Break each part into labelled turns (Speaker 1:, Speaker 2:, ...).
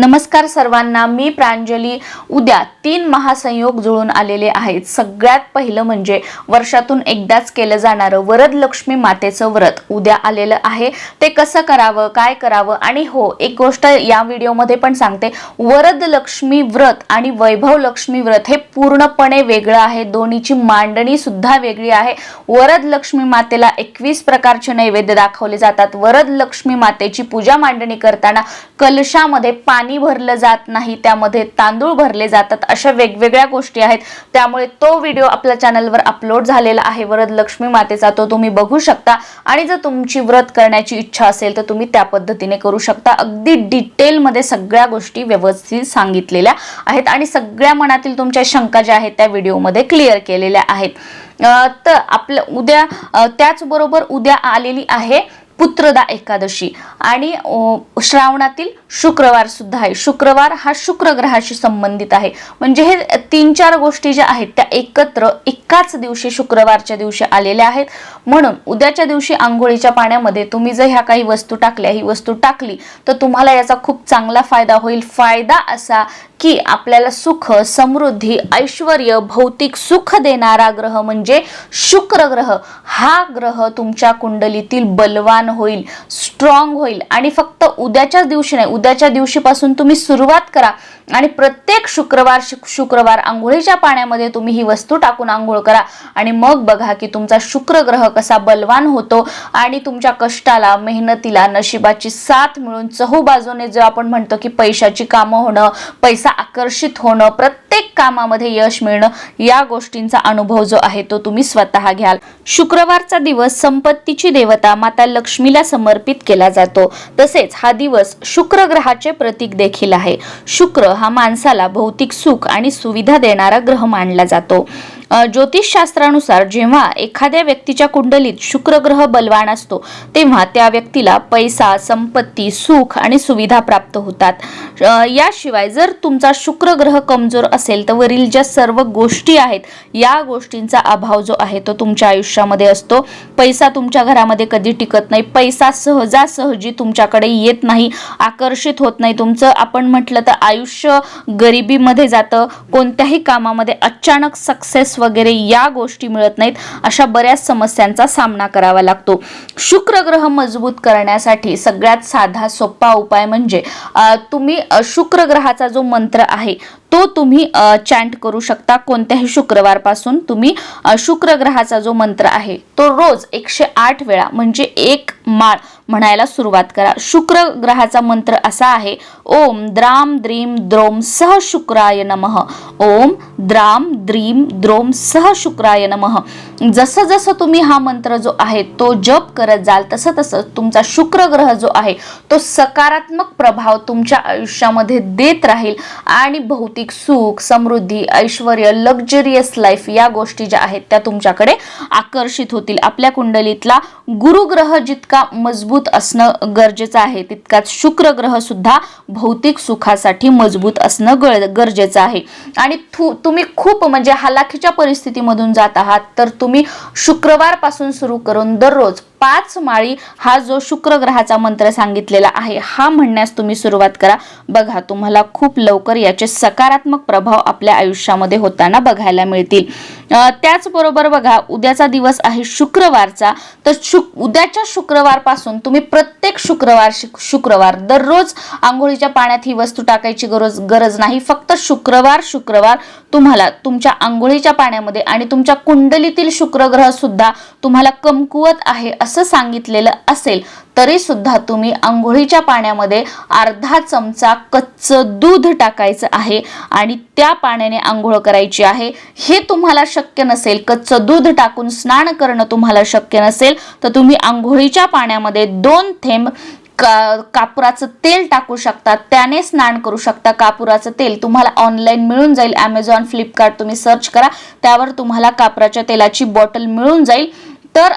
Speaker 1: नमस्कार सर्वांना मी प्रांजली. उद्या तीन महासंयोग जुळून आलेले आहेत. सगळ्यात पहिलं म्हणजे वर्षातून एकदाच केलं जाणारं वरद लक्ष्मी मातेचं व्रत उद्या आलेलं आहे. ते कसं करावं काय करावं? आणि हो एक गोष्ट या व्हिडिओमध्ये पण सांगते. वरद लक्ष्मी व्रत आणि वैभव लक्ष्मी व्रत हे पूर्णपणे वेगळं आहे. दोन्हीची मांडणी सुद्धा वेगळी आहे. वरद लक्ष्मी मातेला एकवीस प्रकारचे नैवेद्य दाखवले जातात. वरद लक्ष्मी मातेची पूजा मांडणी करताना कलशामध्ये पाणी भरलं जात नाही त्यामध्ये तांदूळ भरले जातात अशा वेगवेगळ्या गोष्टी आहेत. त्यामुळे तो व्हिडिओ आपल्या चॅनलवर अपलोड झालेला आहे. वरद लक्ष्मी मातेचा तो तुम्ही बघू शकता. आणि जर तुमची व्रत करण्याची इच्छा असेल तर तुम्ही त्या पद्धतीने करू शकता. अगदी डिटेलमध्ये सगळ्या गोष्टी व्यवस्थित सांगितलेल्या आहेत आणि सगळ्या मनातील तुमच्या शंका ज्या आहेत त्या व्हिडिओमध्ये क्लिअर केलेल्या आहेत. तर आपलं उद्या त्याचबरोबर उद्या आलेली आहे पुत्रदा एकादशी. आणि श्रावणातील शुक्रवार सुद्धा आहे. शुक्रवार हा शुक्र ग्रहाशी संबंधित आहे. म्हणजे हे तीन चार गोष्टी ज्या आहेत त्या एकत्र एकाच दिवशी शुक्रवारच्या दिवशी आलेल्या आहेत. म्हणून उद्याच्या दिवशी आंघोळीच्या पाण्यामध्ये तुम्ही जर ह्या काही वस्तू टाकल्या ही वस्तू टाकली तर तुम्हाला याचा खूप चांगला फायदा होईल. फायदा असा की आपल्याला सुख समृद्धी ऐश्वर भौतिक सुख देणारा ग्रह म्हणजे शुक्र ग्रह हा ग्रह तुमच्या कुंडलीतील बलवान होईल स्ट्रॉंग होईल. आणि फक्त उद्याच्याच दिवशी नाही उद्याच्या दिवशीपासून तुम्ही सुरुवात करा आणि प्रत्येक शुक्रवार शुक्रवार आंघोळीच्या पाण्यामध्ये तुम्ही ही वस्तू टाकून आंघोळ करा. आणि मग बघा की तुमचा शुक्र ग्रह कसा बलवान होतो आणि तुमच्या कष्टाला मेहनतीला नशिबाची साथ मिळून चहूबाजूने जो आपण म्हणतो की पैशाची कामं होणं पैसा आकर्षित होणं प्रत्येक कामामध्ये यश मिळणं या गोष्टींचा अनुभव जो आहे तो तुम्ही स्वतः घ्याल. शुक्रवारचा दिवस संपत्तीची देवता माता लक्ष्मीला समर्पित केला जातो. तसेच हा दिवस शुक्र ग्रहाचे प्रतीक देखील आहे. शुक्र हा माणसाला भौतिक सुख आणि सुविधा देणारा ग्रह मानला जातो. ज्योतिषशास्त्रानुसार जेव्हा एखाद्या व्यक्तीच्या कुंडलीत शुक्र ग्रह बलवान असतो तेव्हा त्या व्यक्तीला पैसा संपत्ती सुख आणि सुविधा प्राप्त होतात. याशिवाय जर तुमचा शुक्र ग्रह कमजोर असेल तर वरील ज्या सर्व गोष्टी आहेत या गोष्टींचा अभाव जो आहे तो तुमच्या आयुष्यामध्ये असतो. पैसा तुमच्या घरामध्ये कधी टिकत नाही. पैसा सहजासहजी तुमच्याकडे येत नाही. आकर्षित होत नाही. तुमचं आपण म्हटलं तर आयुष्य गरिबीमध्ये जातं. कोणत्याही कामामध्ये अचानक सक्सेस वगैरे या गोष्टी मिळत नाहीत. अशा बऱ्याच समस्यांचा सामना करावा लागतो. शुक्र ग्रह मजबूत करण्यासाठी सगळ्यात साधा सोपा उपाय म्हणजे तुम्ही शुक्र ग्रहाचा जो मंत्र आहे तो तुम्ही चॅन्ट करू शकता. कोणत्याही शुक्रवारपासून तुम्ही शुक्र ग्रहाचा जो मंत्र आहे तो रोज एकशे आठ वेळा म्हणजे एक माळ म्हणायला सुरुवात करा. शुक्र ग्रहाचा मंत्र असा आहे ओम द्राम द्रीम द्रोम सह शुक्राय नमः. ओम द्राम द्रीम द्रोम सह शुक्राय नमः. जसं जसं तुम्ही हा मंत्र जो आहे तो जप करत जाल तसं तसं तुमचा शुक्र ग्रह जो आहे तो सकारात्मक प्रभाव तुमच्या आयुष्यामध्ये देत राहील. आणि भौतिक सुख समृद्धी ऐश्वर लक्झरियस लाईफ या गोष्टी ज्या आहेत त्या तुमच्याकडे आकर्षित होतील. आपल्या कुंडलीतला गुरुग्रह जितका मजबूत असणं गरजेचं आहे. तितकाच शुक्र ग्रह सुद्धा भौतिक सुखासाठी मजबूत असणं गर- गरजेचं आहे. आणि तुम्ही खूप म्हणजे हालाखीच्या परिस्थितीमधून जात आहात तर तुम्ही शुक्रवारपासून सुरू करून दररोज पाच माळी हा जो शुक्र ग्रहाचा मंत्र सांगितलेला आहे हा म्हणण्यास तुम्ही सुरुवात करा. बघा तुम्हाला खूप लवकर याचे सकारात्मक प्रभाव आपल्या आयुष्यामध्ये होताना बघायला मिळतील. त्याचबरोबर बघा उद्याचा दिवस आहे शुक्रवारचा. तर शुक उद्याच्या शुक्रवारपासून तुम्ही प्रत्येक शुक्रवार शुक्रवार दररोज आंघोळीच्या पाण्यात ही वस्तू टाकायची गरज गरज नाही. फक्त शुक्रवार शुक्रवार तुम्हाला तुमच्या आंघोळीच्या पाण्यामध्ये आणि तुमच्या कुंडलीतील शुक्रग्रह सुद्धा तुम्हाला कमकुवत आहे असं सांगितलेलं असेल तरी सुद्धा तुम्ही आंघोळीच्या पाण्यामध्ये अर्धा चमचा कच्चं दूध टाकायचं आहे आणि त्या पाण्याने आंघोळ करायची आहे. हे तुम्हाला शक्य नसेल कच्चं दूध टाकून स्नान करणं तुम्हाला शक्य नसेल तर तुम्ही आंघोळीच्या पाण्यामध्ये दोन थेंब का कापुराचं तेल टाकू शकता. त्याने स्नान करू शकता. कापुराचं तेल तुम्हाला ऑनलाईन मिळून जाईल. ॲमेझॉन फ्लिपकार्ट तुम्ही सर्च करा. त्यावर तुम्हाला कापराच्या तेलाची बॉटल मिळून जाईल. तर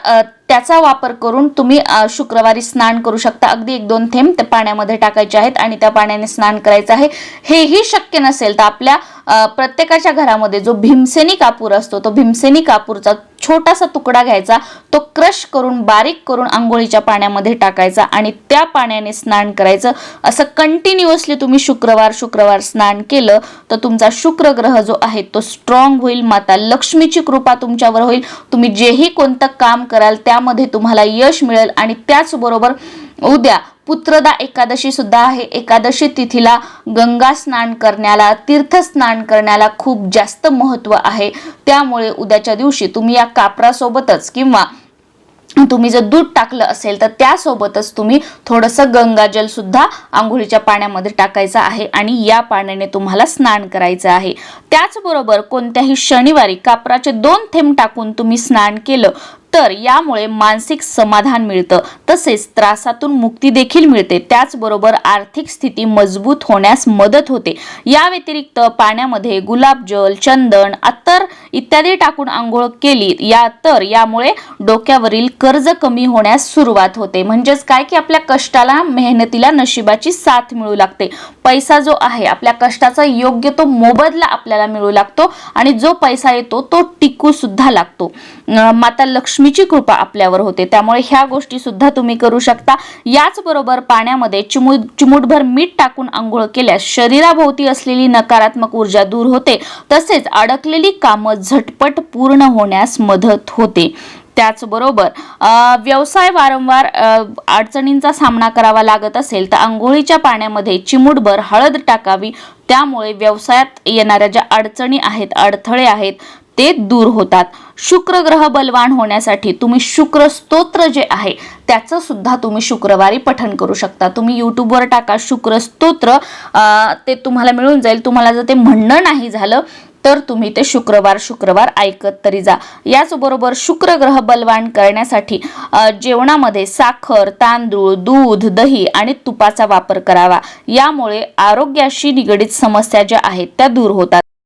Speaker 1: त्याचा वापर करून तुम्ही शुक्रवारी स्नान करू शकता. अगदी एक दोन थेंब त्या पाण्यामध्ये टाकायचे आहेत आणि त्या पाण्याने स्नान करायचं आहे. हेही शक्य नसेल तर आपल्या प्रत्येकाच्या घरामध्ये जो भीमसेनी कापूर असतो तो भीमसेनी कापूरचा छोटासा तुकडा घ्यायचा तो क्रश करून बारीक करून आंघोळीच्या पाण्यामध्ये टाकायचा आणि त्या पाण्याने स्नान करायचं. असं कंटिन्युअसली तुम्ही शुक्रवार शुक्रवार स्नान केलं तर तुमचा शुक्र ग्रह जो आहे तो स्ट्रॉंग होईल. माता लक्ष्मीची कृपा तुमच्यावर होईल. तुम्ही जेही कोणतं काम कराल त्यामध्ये तुम्हाला यश मिळेल आणि त्याचबरोबर उद्या पुत्रदा एकादशी सुद्धा आहे. एकादशी तिथीला गंगा स्नान करण्याला तीर्थस्नान करण्याला खूप जास्त महत्त्व आहे. त्यामुळे उद्याच्या दिवशी तुम्ही या कापरासोबतच किंवा तुम्ही जर दूध टाकलं असेल तर त्यासोबतच तुम्ही थोडंसं गंगाजल सुद्धा आंघोळीच्या पाण्यामध्ये टाकायचं आहे आणि या पाण्याने तुम्हाला स्नान करायचं आहे. त्याचबरोबर कोणत्याही शनिवारी कापराचे दोन थेंब टाकून तुम्ही स्नान केलं तर यामुळे मानसिक समाधान मिळतं. तसेच त्रासातून मुक्ती देखील मिळते. त्याचबरोबर आर्थिक स्थिती मजबूत होण्यास मदत होते. या व्यतिरिक्त पाण्यामध्ये गुलाबजल चंदन अत्तर इत्यादी टाकून आंघोळ केली या तर यामुळे डोक्यावरील कर्ज कमी होण्यास सुरुवात होते. म्हणजेच काय की आपल्या कष्टाला मेहनतीला नशिबाची साथ मिळू लागते. पैसा जो आहे आपल्या कष्टाचा योग्य तो मोबदला आपल्याला मिळू लागतो आणि जो पैसा येतो तो टिकू सुद्धा लागतो माता लक्ष्मी लक्ष्मीची कृपा आपल्यावर होते. त्यामुळे ह्या गोष्टी सुद्धा तुम्ही करू शकता. याचबरोबर पाण्यामध्ये चिमूट चिमूटभर मीठ टाकून आंघोळ केल्यास शरीराभोवती असलेली नकारात्मक ऊर्जा दूर होते. तसेच अडकलेली कामं झटपट पूर्ण होण्यास मदत होते. त्याचबरोबर व्यवसाय वारंवार अडचणींचा सामना करावा लागत असेल तर आंघोळीच्या पाण्यामध्ये चिमूटभर हळद टाकावी. त्यामुळे व्यवसायात येणाऱ्या ज्या अडचणी आहेत अडथळे आहेत ते दूर होतात. शुक्र ग्रह बलवान होण्यासाठी तुम्ही शुक्र स्तोत्र जे आहे त्याचं सुद्धा तुम्ही शुक्रवारी पठण करू शकता. तुम्ही यूट्यूबवर टाका शुक्र स्तोत्र ते तुम्हाला मिळून जाईल. तुम्हाला जर ते म्हणणं नाही झालं तर तुम्ही ते शुक्रवार शुक्रवार ऐकत तरी जा. याचबरोबर शुक्र ग्रह बलवान करण्यासाठी जेवणामध्ये साखर तांदूळ दूध दही आणि तुपाचा वापर करावा. यामुळे आरोग्याशी निगडीत समस्या ज्या आहेत त्या दूर होतात.